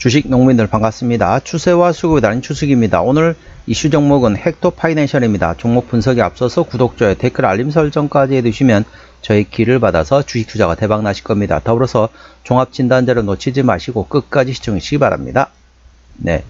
주식 농민들 반갑습니다. 추세와 수급에 달린 추석입니다. 오늘 이슈 종목은 헥토 파이낸셜입니다. 종목 분석에 앞서서 구독, 좋아요, 댓글, 알림 설정까지 해두시면 저희 길을 받아서 주식 투자가 대박 나실 겁니다. 더불어서 종합 진단자를 놓치지 마시고 끝까지 시청해 주시기 바랍니다. 네.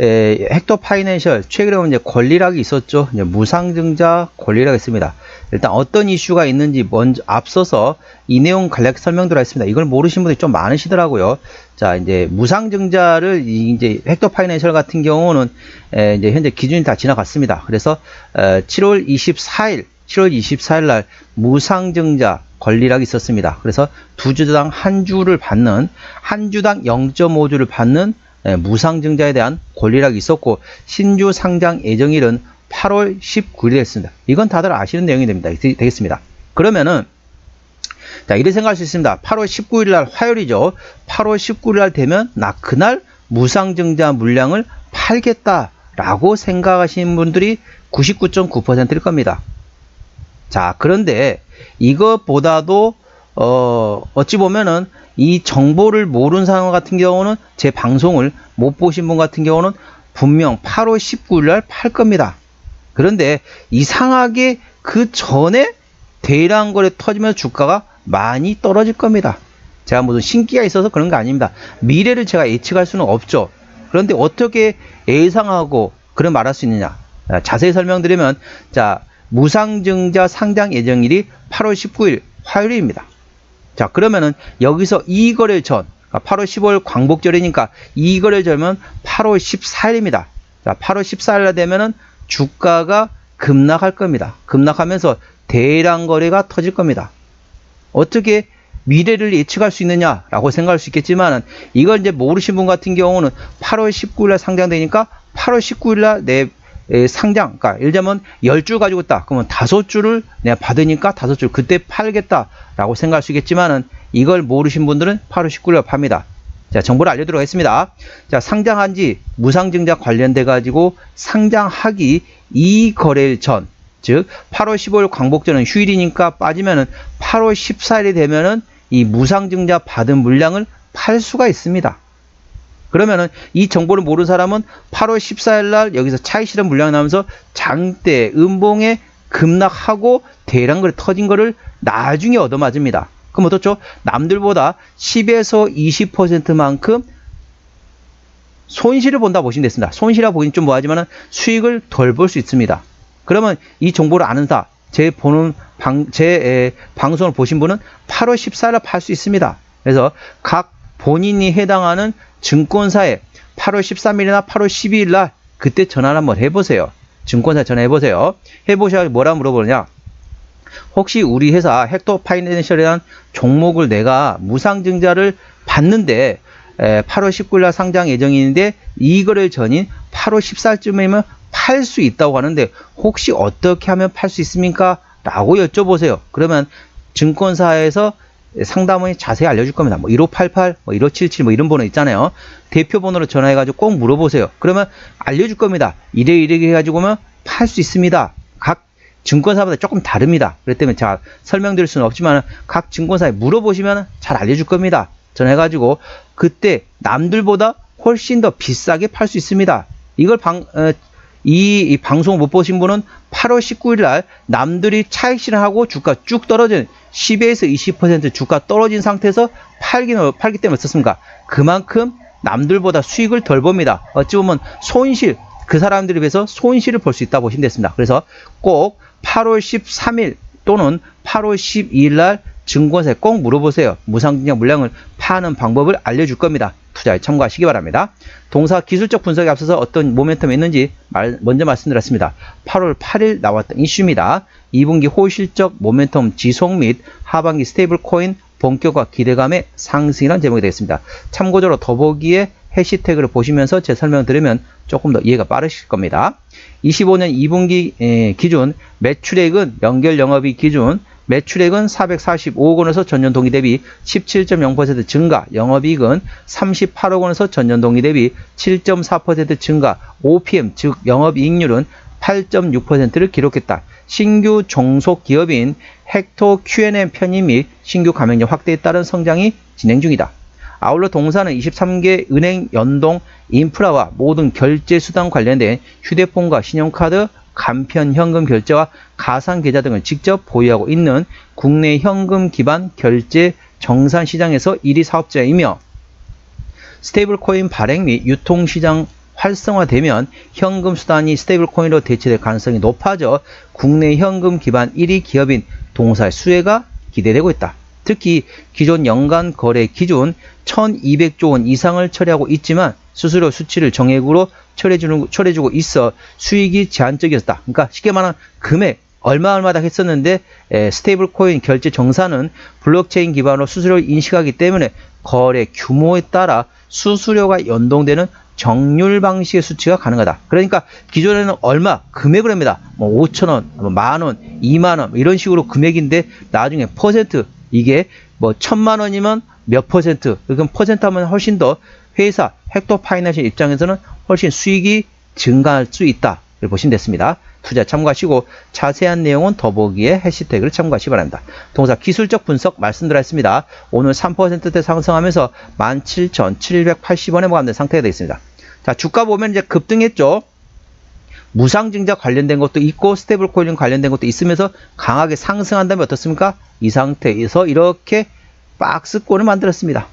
에, 헥토 파이낸셜 최근에 이제 권리락이 있었죠. 이제 무상증자 권리락이 있습니다. 일단 어떤 이슈가 있는지 먼저 앞서서 이 내용 간략히 설명드려 있습니다. 이걸 모르신 분들이 좀 많으시더라고요. 자, 이제 무상증자를 이- 이제 헥토 파이낸셜 같은 경우는 에, 이제 현재 기준이 다 지나갔습니다. 그래서 어, 7월 24일 7월 24일 날 무상증자 권리락이 있었습니다. 그래서 두 주당 한 주를 받는 한 주당 0.5주를 받는 예, 무상증자에 대한 권리락이 있었고 신주 상장 예정일은 8월 19일이 됐습니다. 이건 다들 아시는 내용이 됩니다. 되- 되겠습니다. 그러면은 자 이렇게 생각할 수 있습니다. 8월 19일 날 화요일이죠. 8월 19일 날 되면 나 그날 무상증자 물량을 팔겠다라고 생각하시는 분들이 99.9%일 겁니다. 자, 그런데 이것보다도 어, 어찌 보면은 이 정보를 모르는 사람 같은 경우는 제 방송을 못 보신 분 같은 경우는 분명 8월 19일 날 팔 겁니다. 그런데 이상하게 그 전에 대량 거래 터지면서 주가가 많이 떨어질 겁니다. 제가 무슨 신기가 있어서 그런 거 아닙니다. 미래를 제가 예측할 수는 없죠. 그런데 어떻게 예상하고 그런 말할 수 있느냐? 아, 자세히 설명드리면 자 무상증자 상장 예정일이 8월 19일 화요일입니다. 자 그러면은 여기서 이 거래 전 그러니까 8월 15일 광복절이니까 이 거래 전면 8월 14일입니다. 자 8월 14일 되면은 주가가 급락할 겁니다. 급락하면서 대량 거래가 터질 겁니다. 어떻게 미래를 예측할 수 있느냐라고 생각할 수 있겠지만 이걸 이제 모르신 분 같은 경우는 8월 19일 날 상장되니까 8월 19일 날 내 상장, 그러니까 예를 들면 10줄 가지고 있다. 그러면 다섯 줄을 내가 받으니까 다섯 줄 그때 팔겠다라고 생각할 수 있겠지만은 이걸 모르신 분들은 8월 19일 날 팝니다. 자, 정보를 알려드리도록 하겠습니다. 자, 상장한 지 무상증자 관련돼 가지고 상장하기 이 거래일 전, 즉 8월 15일 광복절은 휴일이니까 빠지면은 8월 14일이 되면은 이 무상증자 받은 물량을 팔 수가 있습니다. 그러면은 이 정보를 모르는 사람은 8월 14일 날 여기서 차익 실현 물량이 나오면서 장대 음봉에 급락하고 대량 거래 터진 거를 나중에 얻어맞습니다. 그럼 어떻죠? 남들보다 10에서 20%만큼 손실을 본다 보시면 됐습니다. 손실이라 보기는 좀 뭐하지만 수익을 덜 볼 수 있습니다. 그러면 이 정보를 아는 사, 제 보는 방, 제 에, 방송을 보신 분은 8월 14일에 팔 수 있습니다. 그래서 각 본인이 해당하는 증권사에 8월 13일이나 8월 12일 날 그때 전화를 한번 해보세요. 증권사 전화해 보세요. 해보셔야 뭐라 물어보느냐? 혹시 우리 회사 헥토 파이낸셜이라는 종목을 내가 무상증자를 받는데 에, 8월 19일 날 상장 예정인데 이거를 전인 8월 14일쯤이면 팔 수 있다고 하는데 혹시 어떻게 하면 팔 수 있습니까? 라고 여쭤보세요. 그러면 증권사에서 상담을 자세히 알려줄 겁니다. 뭐 1588, 뭐 1577, 뭐 이런 번호 있잖아요. 대표 번호로 전화해가지고 꼭 물어보세요. 그러면 알려줄 겁니다. 이래 이래 해가지고면 팔 수 있습니다. 각 증권사마다 조금 다릅니다. 그렇기 때문에 제가 설명드릴 수는 없지만 각 증권사에 물어보시면 잘 알려줄 겁니다. 전화해가지고 그때 남들보다 훨씬 더 비싸게 팔 수 있습니다. 이걸 방, 어, 이, 이 방송 못 보신 분은 8월 19일 날 남들이 차익 실현하고 주가 쭉 떨어진 10에서 20% 주가 떨어진 상태에서 팔기, 팔기 때문에 어떻습니까? 그만큼 남들보다 수익을 덜 봅니다. 어찌 보면 손실, 그 사람들에 비해서 손실을 볼 수 있다 보시면 됐습니다. 그래서 꼭 8월 13일 또는 8월 12일 날 증권사에 꼭 물어보세요. 무상증자 물량을 파는 방법을 알려줄 겁니다. 투자에 참고하시기 바랍니다. 동사 기술적 분석에 앞서서 어떤 모멘텀이 있는지 말- 먼저 말씀드렸습니다. 8월 8일 나왔던 이슈입니다. 2분기 호실적 모멘텀 지속 및 하반기 스테이블 코인 본격화 기대감의 상승이라는 제목이 되겠습니다. 참고적으로 더보기에 해시태그를 보시면서 제 설명 드리면 조금 더 이해가 빠르실 겁니다. 25년 2분기 에, 기준 매출액은 연결 영업이익 기준 매출액은 445억 원에서 전년 동기 대비 17.0% 증가, 영업이익은 38억 원에서 전년 동기 대비 7.4% 증가, OPM 즉 영업이익률은 8.6%를 기록했다. 신규 종속 기업인 헥토 Q&M 편입 및 신규 가맹점 확대에 따른 성장이 진행 중이다. 아울러 동사는 23개 은행 연동 인프라와 모든 결제 수단 관련된 휴대폰과 신용카드, 간편 현금 결제와 가상 계좌 등을 직접 보유하고 있는 국내 현금 기반 결제 정산 시장에서 1위 사업자이며 스테이블 코인 발행 및 유통 시장 활성화되면 현금 수단이 스테이블 코인으로 대체될 가능성이 높아져 국내 현금 기반 1위 기업인 동사의 수혜가 기대되고 있다. 특히 기존 연간 거래 기준 1200조 원 이상을 처리하고 있지만 수수료 수치를 정액으로 처리해주는, 처리해주고 있어 수익이 제한적이었다. 그러니까 쉽게 말하면 금액 얼마 얼마다 했었는데 에, 스테이블 코인 결제 정산은 블록체인 기반으로 수수료를 인식하기 때문에 거래 규모에 따라 수수료가 연동되는 정률 방식의 수치가 가능하다. 그러니까 기존에는 얼마 금액을 합니다. 뭐 5천 원, 뭐 만 원, 2만 원 이런 식으로 금액인데 나중에 퍼센트 이게 뭐 천만 원이면 몇 퍼센트 그럼 퍼센트 하면 훨씬 더 회사 헥토 파이낸셜 입장에서는 훨씬 수익이 증가할 수 있다. 를 보시면 됐습니다. 투자 참고하시고 자세한 내용은 더보기에 해시태그를 참고하시기 바랍니다. 동사 기술적 분석 말씀드렸습니다. 오늘 3%대 상승하면서 17,780원에 마감된 상태가 되어 있습니다. 자, 주가 보면 이제 급등했죠. 무상증자 관련된 것도 있고 스테이블 코인 관련된 것도 있으면서 강하게 상승한다면 어떻습니까? 이 상태에서 이렇게 박스권을 만들었습니다.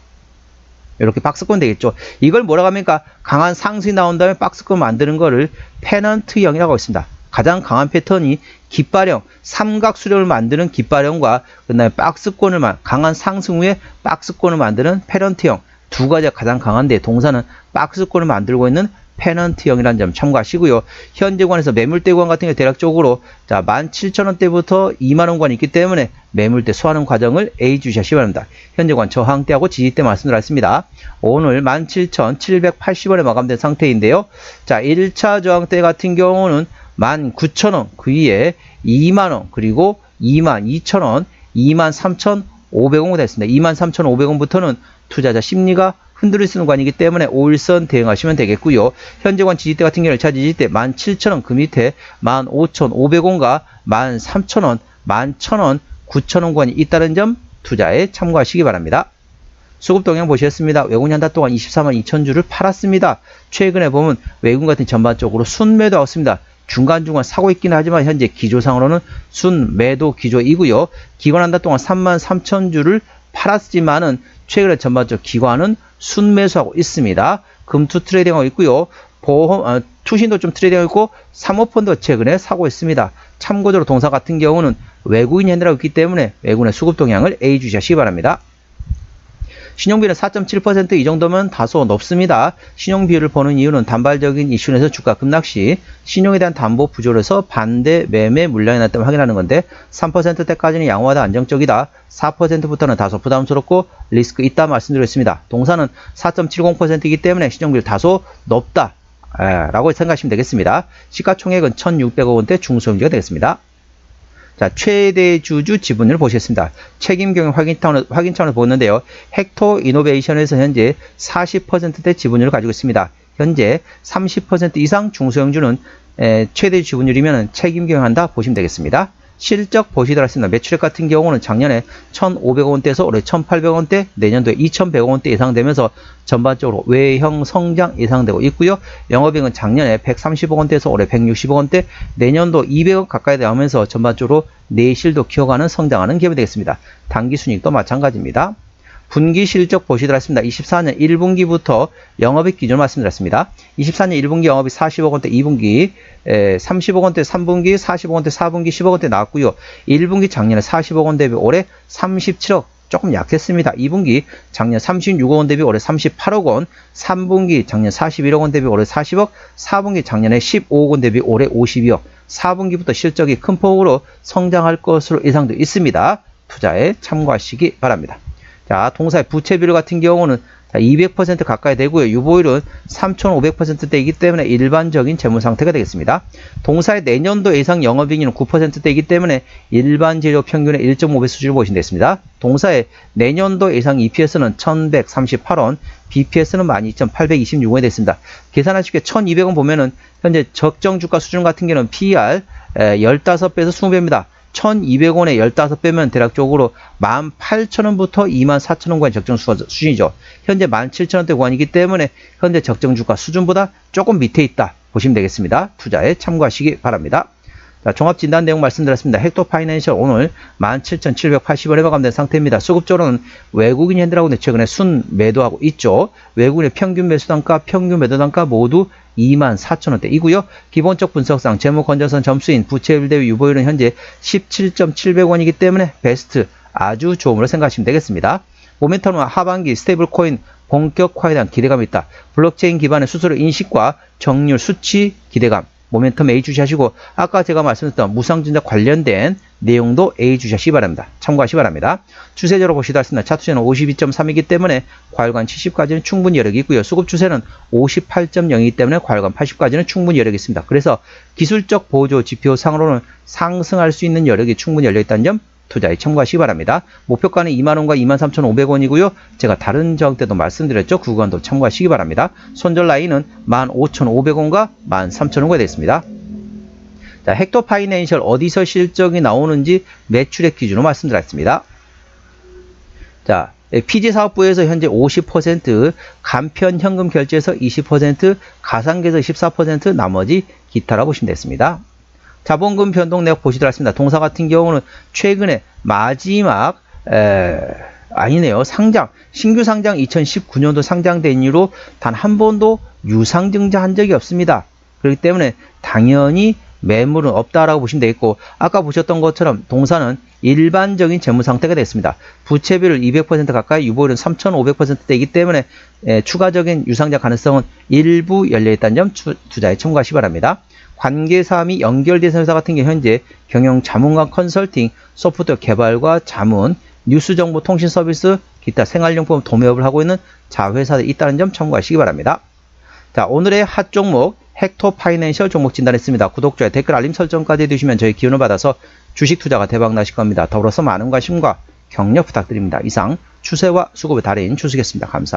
이렇게 박스권 되겠죠. 이걸 뭐라고 합니까? 강한 상승이 나온 다음에 박스권 만드는 거를 페넌트형이라고 있습니다. 가장 강한 패턴이 깃발형, 삼각 수렴을 만드는 깃발형과 그다음에 박스권을 만 강한 상승 후에 박스권을 만드는 페넌트형 두 가지가 가장 강한데 동사는 박스권을 만들고 있는 페넌트형이라는 점 참고하시고요. 현재관에서 매물대 구간 같은 경우 대략적으로 자 17,000원대부터 2만원권이 있기 때문에 매물대 소화하는 과정을 A 주시하시 기 바랍니다. 현재관 저항대하고 지지대 말씀드렸습니다. 오늘 17,780원에 마감된 상태인데요. 자 1차 저항대 같은 경우는 19,000원 그 위에 2만원 그리고 22,000원 23,500원 됐습니다. 23,500원부터는 투자자 심리가 흔들릴 수 있는 관이기 때문에 5일선 대응하시면 되겠고요. 현재관 지지대 같은 경우는 1차 지지대 17,000원 그 밑에 15,500원과 13,000원, 11,000원, 9,000원 관이 있다는 점 투자에 참고하시기 바랍니다. 수급 동향 보셨습니다. 외국인 한 달 동안 24만 2천 주를 팔았습니다. 최근에 보면 외국인 같은 전반적으로 순매도 왔습니다. 중간중간 사고 있긴 하지만 현재 기조상으로는 순매도 기조이고요. 기관 한 달 동안 3만 3천 주를 팔았지만은 최근에 전반적 기관은 순매수하고 있습니다. 금투 트레이딩하고 있고요. 보험, 어, 투신도 좀 트레이딩하고 있고 사모펀도 최근에 사고 있습니다. 참고적으로 동사 같은 경우는 외국인 핸들하고 있기 때문에 외국인의 수급 동향을 A 주시기 바랍니다. 신용비는 4.7%이 정도면 다소 높습니다. 신용비율을 보는 이유는 단발적인 이슈에서 주가 급락 시 신용에 대한 담보 부조로서 반대 매매 물량이 났다면 확인하는 건데 3%대까지는 양호하다 안정적이다. 4%부터는 다소 부담스럽고 리스크 있다 말씀드렸습니다. 동사는 4.70%이기 때문에 신용비율 다소 높다. 라고 생각하시면 되겠습니다. 시가총액은 1,600억 원대 중소형주가 되겠습니다. 자, 최대 주주 지분을 보셨습니다. 책임 경영 확인 차원을, 확인 차원을 보는데요. 헥토 이노베이션에서 현재 40%대 지분율을 가지고 있습니다. 현재 30% 이상 중소형주는 에, 최대 지분율이면 책임 경영한다 보시면 되겠습니다. 실적 보시더라습니다. 매출액 같은 경우는 작년에 1,500원대에서 올해 1,800원대, 내년도에 2,100원대 예상되면서 전반적으로 외형 성장 예상되고 있고요. 영업이익은 작년에 130원대에서 올해 160원대, 내년도 200원 가까이 나오면서 전반적으로 내실도 키워가는 성장하는 기업이 되겠습니다. 단기 순익도 마찬가지입니다. 분기 실적 보시더라습니다. 24년 1분기부터 영업이익 기준 말씀드렸습니다. 24년 1분기 영업이 40억 원대, 2분기 에, 30억 원대, 3분기 40억 원대, 4분기 10억 원대 나왔고요. 1분기 작년에 40억 원 대비 올해 37억 조금 약했습니다. 2분기 작년 36억 원 대비 올해 38억 원, 3분기 작년 41억 원 대비 올해 40억, 4분기 작년에 15억 원 대비 올해 52억, 4분기부터 실적이 큰 폭으로 성장할 것으로 예상되어 있습니다. 투자에 참고하시기 바랍니다. 자, 동사의 부채 비율 같은 경우는 200% 가까이 되고요. 유보율은 3,500%대이기 때문에 일반적인 재무 상태가 되겠습니다. 동사의 내년도 예상 영업이익률은 9%대이기 때문에 일반 재료 평균의 1.5배 수준을 보시면 되겠습니다. 동사의 내년도 예상 EPS는 1,138원, BPS는 12,826원이 됐습니다. 계산하실 게 1,200원 보면은 현재 적정 주가 수준 같은 경우는 PER 15배에서 20배입니다. 1200원에 15 빼면 대략적으로 18,000원부터 24,000원까지 적정 수- 수준이죠. 현재 17,000원대 구간이기 때문에 현재 적정 주가 수준보다 조금 밑에 있다 보시면 되겠습니다. 투자에 참고하시기 바랍니다. 자, 종합 진단 내용 말씀드렸습니다. 헥토 파이낸셜 오늘 17,780원에 마감된 상태입니다. 수급적으로는 외국인 현대라고 최근에 순 매도하고 있죠. 외국인의 평균 매수 단가, 평균 매도 단가 모두 24,000원대이고요. 기본적 분석상 재무 건전선 점수인 부채율 대비 유보율은 현재 17.700원이기 때문에 베스트 아주 좋음으로 생각하시면 되겠습니다. 모멘텀은 하반기 스테이블 코인 본격화에 대한 기대감이 있다. 블록체인 기반의 수수료 인식과 정률 수치 기대감. 모멘텀 A 주시하시고 아까 제가 말씀드렸던 무상증자 관련된 내용도 A 주시하시기 바랍니다. 참고하시기 바랍니다. 추세적으로 보시다 했습니다. 차트세는 52.3이기 때문에 과열관 70까지는 충분히 여력이 있고요. 수급 추세는 58.0이기 때문에 과열관 80까지는 충분히 여력이 있습니다. 그래서 기술적 보조 지표 상으로는 상승할 수 있는 여력이 충분히 열려 있다는 점 투자에 참고하시기 바랍니다. 목표가는 2만원과 23,500원이고요. 제가 다른 정 때도 말씀드렸죠. 그 구간도 참고하시기 바랍니다. 손절 라인은 15,500원과 13,000원가 되겠습니다. 자, 헥토 파이낸셜 어디서 실적이 나오는지 매출액 기준으로 말씀드렸습니다. 자, PG 사업부에서 현재 50%, 간편 현금 결제에서 20%, 가상계에서 14%, 나머지 기타라고 보시면 되겠습니다. 자본금 변동 내역 보시도록 하겠습니다. 동사 같은 경우는 최근에 마지막 에, 아니네요. 상장 신규 상장 2019년도 상장된 이후로 단 한 번도 유상 증자한 적이 없습니다. 그렇기 때문에 당연히 매물은 없다라고 보시면 되겠고 아까 보셨던 것처럼 동사는 일반적인 재무 상태가 됐습니다. 부채비율 200% 가까이 유보율은 3,500%대이기 때문에 에, 추가적인 유상자 가능성은 일부 열려 있다는 점 추- 투자에 참고하시기 바랍니다. 관계사항이 연결된 회사 같은 경우 현재 경영 자문과 컨설팅, 소프트웨어 개발과 자문, 뉴스 정보 통신 서비스, 기타 생활용품 도매업을 하고 있는 자회사들이 있다는 점 참고하시기 바랍니다. 자, 오늘의 핫 종목 헥토 파이낸셜 종목 진단했습니다. 구독자의 댓글 알림 설정까지 해두시면 저희 기운을 받아서 주식 투자가 대박 나실 겁니다. 더불어서 많은 관심과 격려 부탁드립니다. 이상 추세와 수급의 달인 추수겠습니다. 감사합니다.